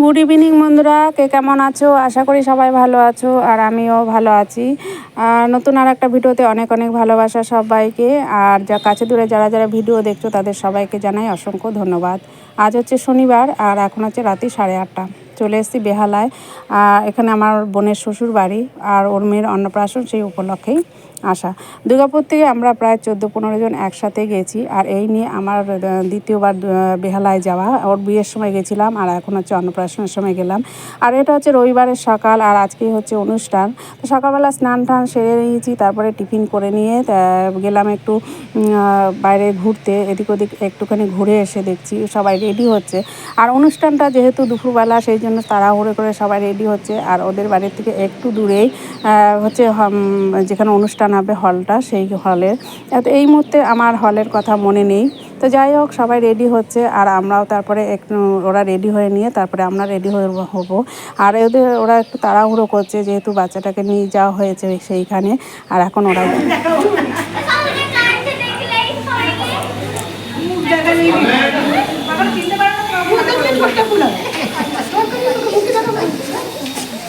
Good evening বন্ধুরা। কে কেমন আছো? আশা করি সবাই ভালো আছো আর আমিও ভালো আছি। আর নতুন আর একটা ভিডিওতে অনেক অনেক ভালোবাসা সবাইকে। আর যা কাছে দূরে যারা যারা ভিডিও দেখছ, তাদের সবাইকে জানাই অসংখ্য ধন্যবাদ। আজ হচ্ছে শনিবার আর এখন হচ্ছে রাতি সাড়ে আটটা। চলে এসেছি বেহালায়। আর এখানে আমার বোনের শ্বশুর বাড়ি আর ওর মেয়ের অন্নপ্রাশন সেই উপলক্ষেই আসা। দুর্গাপুর থেকে আমরা প্রায় চোদ্দ পনেরো জন একসাথে গেছি আর এই নিয়ে আমার দ্বিতীয়বার বেহালায় যাওয়া। ওর বিয়ের সময় গেছিলাম আর এখন হচ্ছে অন্নপ্রাশনের সময় গেলাম। আর এটা হচ্ছে রবিবারের সকাল আর আজকেই হচ্ছে অনুষ্ঠান। তো সকালবেলা স্নান টান সেরে নিয়েছি, তারপরে টিফিন করে নিয়ে গেলাম একটু বাইরে ঘুরতে। এদিক ওদিক একটুখানি ঘুরে এসে দেখছি সবাই রেডি হচ্ছে। আর অনুষ্ঠানটা যেহেতু দুপুরবেলা সেই জন্য তাড়াহুড়ো করে সবাই রেডি হচ্ছে। আর ওদের বাড়ির থেকে একটু দূরেই হচ্ছে যেখানে অনুষ্ঠান হবে হলটা সেই হলের তো এই মুহূর্তে আমার হলের কথা মনে নেই। তো যাই হোক সবাই রেডি হচ্ছে আর আমরাও তারপরে একটু ওরা রেডি হয়ে নিয়ে তারপরে আমরা রেডি হয়ে হব। আর ওদের ওরা একটু তাড়াহুড়ো করছে যেহেতু বাচ্চাটাকে নিয়ে যাওয়া হয়েছে সেইখানে। আর এখন ওরা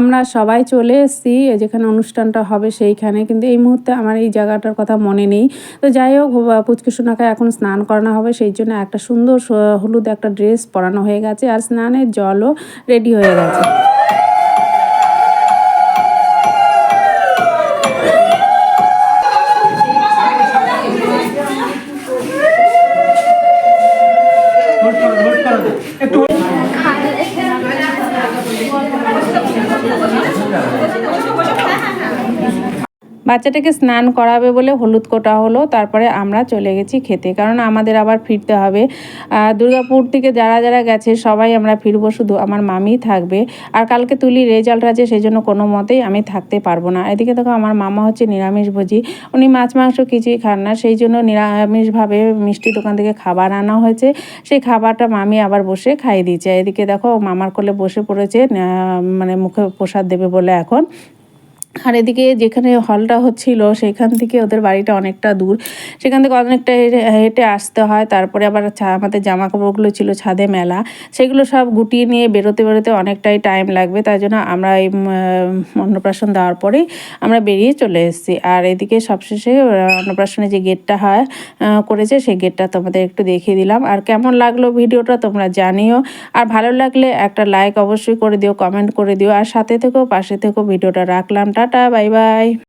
আমরা সবাই চলে এসেছি যেখানে অনুষ্ঠানটা হবে সেইখানে। কিন্তু এই মুহূর্তে আমার এই জায়গাটার কথা মনে নেই। তো যাই হোক পুচকে এখন স্নান করানো হবে, সেই জন্য একটা সুন্দর হলুদ একটা ড্রেস পরানো হয়ে গেছে আর স্নানের জলও রেডি হয়ে গেছে। বাচ্চাটাকে স্নান করাবে বলে হলুদ কোটা হলো, তারপরে আমরা চলে গেছি খেতে। কারণ আমাদের আবার ফিরতে হবে। দুর্গাপুর থেকে যারা যারা গেছে, সবাই আমরা ফিরবো, শুধু আমার মামি থাকবে। আর কালকে তুলি রেজাল্ট আছে সেই জন্য কোনো মতেই আমি থাকতে পারব না। এদিকে দেখো, আমার মামা হচ্ছে নিরামিষ ভোজি। উনি মাছ, মাংস কিছুই খান না, সেই জন্য নিরামিষভাবে মিষ্টি দোকান থেকে খাবার আনা হয়েছে। সেই খাবারটা মামি আবার বসে খাইয়ে দিয়েছে। এদিকে দেখো, মামার কোলে বসে পড়েছে মানে মুখে প্রসাদ দেবে বলে এখন। আর এদিকে যেখানে হলটা হচ্ছিল সেখান থেকে ওদের বাড়িটা অনেকটা দূর। সেখান থেকে অনেকটা হেঁটে- আসতে হয়। তারপরে আবার আমাদের জামা কাপড়গুলো ছিল ছাদে মেলা। সেগুলো সব গুটিয়ে নিয়ে বেরোতে বেরোতে অনেকটাই টাইম লাগবে। তাই জন্য আমরা এই অন্নপ্রাশন দেওয়ার পরেই আমরা বেরিয়ে চলে এসেছি। আর এদিকে সবশেষে আহ, অন্নপ্রাশনের যে গেটটা হয় করেছে সেই গেটটা তোমাদের একটু দেখিয়ে দিলাম। আর কেমন লাগল ভিডিওটা তোমরা জানিও। আর ভালো লাগলে একটা লাইক অবশ্যই করে দিও কমেন্ট করে দিও। আর সাথে থেকেও পাশে থেকেও ভিডিওটা রাখলাম। Tata bye bye.